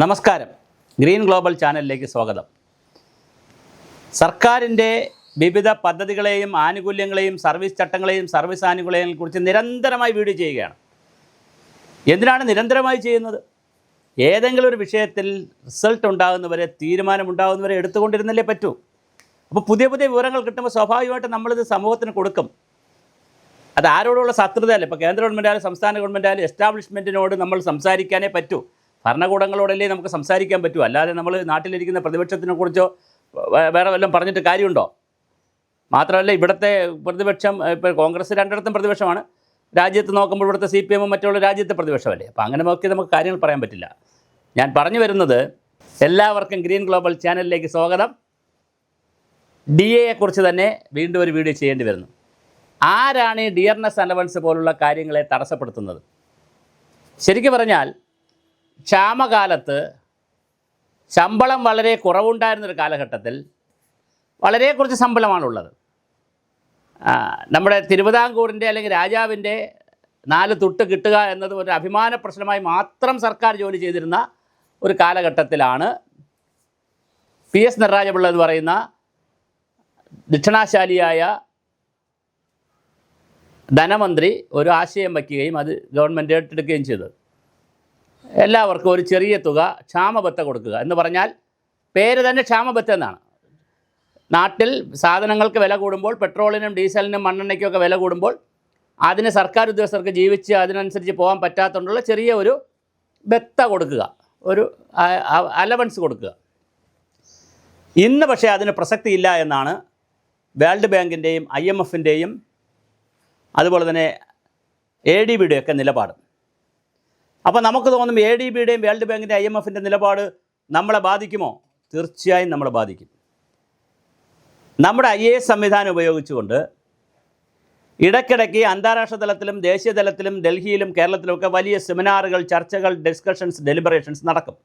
നമസ്കാരം. Green global ചാനലിലേക്ക് സ്വാഗതം. സർക്കാരിന്റെ വിവിധ പദ്ധതികളെയും ആനുകൂല്യങ്ങളെയും സർവീസ് ചട്ടങ്ങളെയും സർവീസ് ആനുകൂല്യങ്ങളെയും കുറിച്ച് നിരന്തരമായി വീഡിയോ ചെയ്യുകയാണ്. എന്തിനാണ് നിരന്തരമായി ചെയ്യുന്നത്? ഏതെങ്കിലും ഒരു വിഷയത്തിൽ റിസൾട്ട് ഉണ്ടാകുന്നവരെ തീരുമാനമുണ്ടാകുന്നവരെ എടുത്തുകൊണ്ടിരുന്നല്ലേ പറ്റൂ. അപ്പോൾ പുതിയ പുതിയ വിവരങ്ങൾ കിട്ടുമ്പോൾ സ്വാഭാവികമായിട്ട് നമ്മളിത് സമൂഹത്തിന് കൊടുക്കും. അത് ആരോടുള്ള ശത്രുതയല്ല. ഇപ്പോൾ കേന്ദ്ര ഗവൺമെന്റായാലും സംസ്ഥാന ഗവൺമെന്റായാലും എസ്റ്റാബ്ലിഷ്മെന്റിനോട് നമ്മൾ സംസാരിക്കാനേ പറ്റൂ. ഭരണകൂടങ്ങളോടല്ലേ നമുക്ക് സംസാരിക്കാൻ പറ്റൂ? അല്ലാതെ നമ്മൾ നാട്ടിലിരിക്കുന്ന പ്രതിപക്ഷത്തിനെ കുറിച്ചോ വേറെ വല്ലതും പറഞ്ഞിട്ട് കാര്യമുണ്ടോ? മാത്രമല്ല ഇവിടുത്തെ പ്രതിപക്ഷം ഇപ്പോൾ കോൺഗ്രസ് രണ്ടിടത്തും പ്രതിപക്ഷമാണ്. രാജ്യത്ത് നോക്കുമ്പോൾ ഇവിടുത്തെ സി പി എമ്മും മറ്റുള്ള രാജ്യത്തെ പ്രതിപക്ഷമല്ലേ? അപ്പോൾ അങ്ങനെ നോക്കി നമുക്ക് കാര്യങ്ങൾ പറയാൻ പറ്റില്ല. ഞാൻ പറഞ്ഞു വരുന്നത് എല്ലാവർക്കും ഗ്രീൻ ഗ്ലോബൽ ചാനലിലേക്ക് സ്വാഗതം. ഡി എയെക്കുറിച്ച് തന്നെ വീണ്ടും ഒരു വീഡിയോ ചെയ്യേണ്ടി വരുന്നു. ആരാണ് ഡിയർനെസ് അലവൻസ് പോലുള്ള കാര്യങ്ങളെ തടസ്സപ്പെടുത്തുന്നത്? ശരിക്കും പറഞ്ഞാൽ ക്ഷാമകാലത്ത് ശമ്പളം വളരെ കുറവുണ്ടായിരുന്നൊരു കാലഘട്ടത്തിൽ വളരെ കുറച്ച് ശമ്പളമാണുള്ളത്. നമ്മുടെ തിരുവിതാംകൂറിന്റെ അല്ലെങ്കിൽ രാജാവിന്റെ നാല് തൊട്ട് കിട്ടുക എന്നത് ഒരു അഭിമാന പ്രശ്നമായി മാത്രം സർക്കാർ ജോലി ചെയ്തിരുന്ന ഒരു കാലഘട്ടത്തിലാണ് പി എസ് നടരാജപിള്ള എന്ന് പറയുന്ന ദക്ഷിണാശാലിയായ ധനമന്ത്രി ഒരു ആശയം വയ്ക്കുകയും അത് ഗവൺമെന്റ് ഏറ്റെടുക്കുകയും ചെയ്തത്. എല്ലാവർക്കും ഒരു ചെറിയ തുക ക്ഷാമബത്ത കൊടുക്കുക എന്ന് പറഞ്ഞാൽ പേര് തന്നെ ക്ഷാമബത്ത എന്നാണ്. നാട്ടിൽ സാധനങ്ങൾക്ക് വില കൂടുമ്പോൾ പെട്രോളിനും ഡീസലിനും മണ്ണെണ്ണയ്ക്കൊക്കെ വില കൂടുമ്പോൾ അതിന് സർക്കാർ ഉദ്യോഗസ്ഥർക്ക് ജീവിച്ച് അതിനനുസരിച്ച് പോകാൻ പറ്റാത്തതുകൊണ്ടുള്ള ചെറിയ ഒരു ബത്ത കൊടുക്കുക. ഒരു അലവൻസ് കൊടുക്കുക. ഇന്ന് പക്ഷേ അതിന് പ്രസക്തിയില്ല എന്നാണ് വേൾഡ് ബാങ്കിന്റെയും ഐ എം എഫിന്റെയും അതുപോലെ തന്നെ എ ഡി ബിയുടെയൊക്കെ നിലപാട്. അപ്പോൾ നമുക്ക് തോന്നും എ ഡി ബിയുടെയും വേൾഡ് ബാങ്കിന്റെ ഐ എം എഫിന്റെ നിലപാട് നമ്മളെ ബാധിക്കുമോ? തീർച്ചയായും നമ്മളെ ബാധിക്കും. നമ്മുടെ ഐ എ എസ് സംവിധാനം ഉപയോഗിച്ചുകൊണ്ട് ഇടയ്ക്കിടയ്ക്ക് അന്താരാഷ്ട്ര തലത്തിലും ദേശീയ തലത്തിലും ഡൽഹിയിലും കേരളത്തിലുമൊക്കെ വലിയ സെമിനാറുകൾ ചർച്ചകൾ ഡിസ്കഷൻസ് ഡെലിബറേഷൻസ് നടക്കും.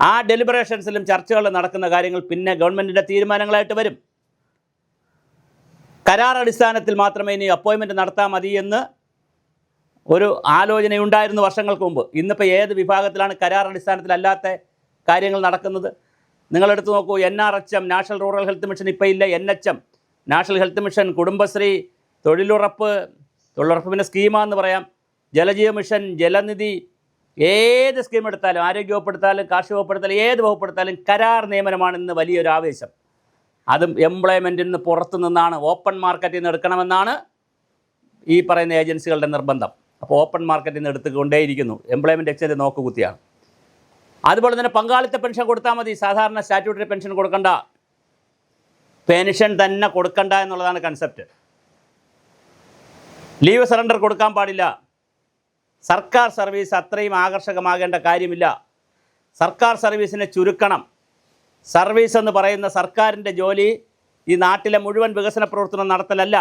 ആ ഡെലിബറേഷൻസിലും ചർച്ചകളിലും നടക്കുന്ന കാര്യങ്ങൾ പിന്നെ ഗവൺമെന്റിന്റെ തീരുമാനങ്ങളായിട്ട് വരും. കരാർ അടിസ്ഥാനത്തിൽ മാത്രമേ ഇനി അപ്പോയിൻമെന്റ് നടത്താൽ മതി എന്ന് ഒരു ആലോചനയുണ്ടായിരുന്നു വർഷങ്ങൾക്ക് മുമ്പ്. ഇന്നിപ്പോൾ ഏത് വിഭാഗത്തിലാണ് കരാർ അടിസ്ഥാനത്തിലല്ലാത്ത കാര്യങ്ങൾ നടക്കുന്നത്? നിങ്ങളെടുത്ത് നോക്കൂ N R H M national rural health mission ഇപ്പോൾ ഇല്ല N H M. National health mission Kudumbashree തൊഴിലുറപ്പ് തൊഴിലുറപ്പിന്റെ സ്കീമാന്ന് പറയാം. ജലജീവ മിഷൻ ജലനിധി ഏത് സ്കീം എടുത്താലും ആരോഗ്യ വകുപ്പ് എടുത്താലും കാർഷിക വകുപ്പ് എടുത്താലും ഏത് വകുപ്പ് എടുത്താലും കരാർ നിയമനമാണ് ഇന്ന് വലിയൊരു ആവേശം. അതും എംപ്ലോയ്മെന്റിൽ നിന്ന് പുറത്തു നിന്നാണ് ഓപ്പൺ മാർക്കറ്റിൽ നിന്ന് എടുക്കണമെന്നാണ് ഈ പറയുന്ന ഏജൻസികളുടെ നിർബന്ധം. അപ്പോൾ ഓപ്പൺ മാർക്കറ്റിൽ നിന്ന് എടുത്തുകൊണ്ടേയിരിക്കുന്നു. എംപ്ലോയ്മെന്റ് എക്സ്ചേഞ്ച് നോക്കുകുത്തിയാണ് അതുപോലെ തന്നെ പങ്കാളിത്ത പെൻഷൻ കൊടുത്താൽ മതി. സാധാരണ സ്റ്റാറ്റ്യൂട്ടറി പെൻഷൻ കൊടുക്കണ്ട. പെൻഷൻ തന്നെ കൊടുക്കണ്ട എന്നുള്ളതാണ് കൺസെപ്റ്റ് ലീവ് സറണ്ടർ കൊടുക്കാൻ പാടില്ല. സർക്കാർ സർവീസ് അത്രയും ആകർഷകമാകേണ്ട കാര്യമില്ല. സർക്കാർ സർവീസിനെ ചുരുക്കണം. സർവീസ് എന്ന് പറയുന്ന സർക്കാരിന്റെ ജോലി ഈ നാട്ടിലെ മുഴുവൻ വികസന പ്രവർത്തനം നടത്തലല്ല.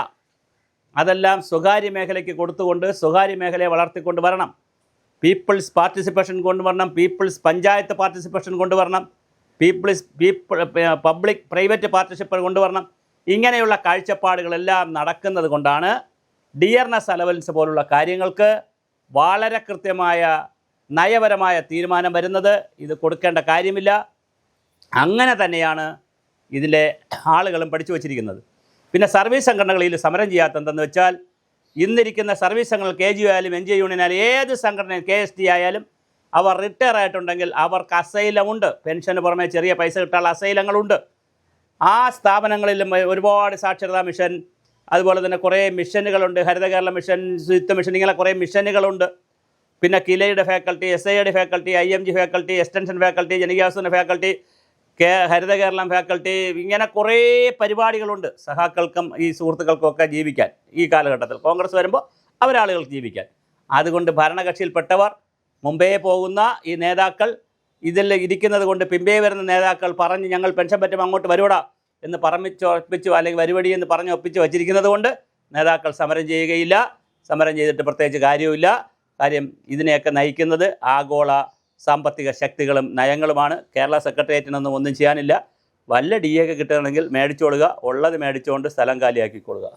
അതെല്ലാം സ്വകാര്യ മേഖലയ്ക്ക് കൊടുത്തുകൊണ്ട് സ്വകാര്യ മേഖലയെ വളർത്തിക്കൊണ്ട് വരണം. പീപ്പിൾസ് പാർട്ടിസിപ്പേഷൻ കൊണ്ടുവരണം പീപ്പിൾസ് പഞ്ചായത്ത് പാർട്ടിസിപ്പേഷൻ കൊണ്ടുവരണം people's people public private partnership കൊണ്ടുവരണം ഇങ്ങനെയുള്ള കാഴ്ചപ്പാടുകളെല്ലാം നടക്കുന്നത് കൊണ്ടാണ് ഡിയർനെസ് അലവൻസ് പോലുള്ള കാര്യങ്ങൾക്ക് വളരെ കൃത്യമായ നയപരമായ തീരുമാനം വരുന്നത്. ഇത് കൊടുക്കേണ്ട കാര്യമില്ല. അങ്ങനെ തന്നെയാണ് ഇതിലെ ആളുകളും പഠിച്ചു വച്ചിരിക്കുന്നത്. പിന്നെ സർവീസ് സംഘടനകളിൽ സമരം ചെയ്യാത്ത എന്തെന്ന് വെച്ചാൽ ഇന്നിരിക്കുന്ന സർവീസ് സംഘടന കെ ജി ആയാലും എൻ ജി യൂണിയൻ ആയാലും ഏത് സംഘടന കെ എസ് ടി ആയാലും അവർ റിട്ടയർ ആയിട്ടുണ്ടെങ്കിൽ അവർക്ക് അസൈലമുണ്ട്. പെൻഷന് പുറമെ ചെറിയ പൈസ കിട്ടാനുള്ള അസൈലങ്ങളുണ്ട്. ആ സ്ഥാപനങ്ങളിലും ഒരുപാട് സാക്ഷരതാ മിഷൻ അതുപോലെ തന്നെ കുറേ മിഷനുകളുണ്ട്. ഹരിത കേരള മിഷൻ ശുചിത്വ മിഷൻ ഇങ്ങനെ കുറേ മിഷനുകളുണ്ട്. പിന്നെ കിലയുടെ ഫാക്കൽറ്റി എസ് ഐയുടെ faculty I M G faculty extension faculty ജനകീയാസന faculty കേ ഹരിത കേരളം ഫാക്കൾട്ടി ഇങ്ങനെ കുറേ പരിപാടികളുണ്ട് സഹാക്കൾക്കും ഈ സുഹൃത്തുക്കൾക്കൊക്കെ ജീവിക്കാൻ ഈ കാലഘട്ടത്തിൽ. കോൺഗ്രസ് വരുമ്പോൾ അവരാളുകൾക്ക് ജീവിക്കാൻ. അതുകൊണ്ട് ഭരണകക്ഷിയിൽപ്പെട്ടവർ മുമ്പേ പോകുന്ന ഈ നേതാക്കൾ ഇതിൽ ഇരിക്കുന്നത് കൊണ്ട് പിമ്പേ വരുന്ന നേതാക്കൾ പറഞ്ഞ് ഞങ്ങൾ പെൻഷൻ പറ്റുമ്പോൾ അങ്ങോട്ട് വരുവടാ എന്ന് പറമിച്ച് ഒപ്പിച്ചു അല്ലെങ്കിൽ വരുവടി എന്ന് പറഞ്ഞ് ഒപ്പിച്ച് വച്ചിരിക്കുന്നത് കൊണ്ട് നേതാക്കൾ സമരം ചെയ്യുകയില്ല. സമരം ചെയ്തിട്ട് പ്രത്യേകിച്ച് കാര്യവുമില്ല. കാര്യം ഇതിനെയൊക്കെ നയിക്കുന്നത് ആഗോള സാമ്പത്തിക ശക്തികളും നയങ്ങളുമാണ് കേരള സെക്രട്ടേറിയറ്റിനൊന്നും ഒന്നും ചെയ്യാനില്ല. വല്ല ഡി എ ഒക്കെ കിട്ടുകയാണെങ്കിൽ മേടിച്ചോളുക. ഉള്ളത് മേടിച്ചുകൊണ്ട് സ്ഥലം കാലിയാക്കിക്കൊള്ളുക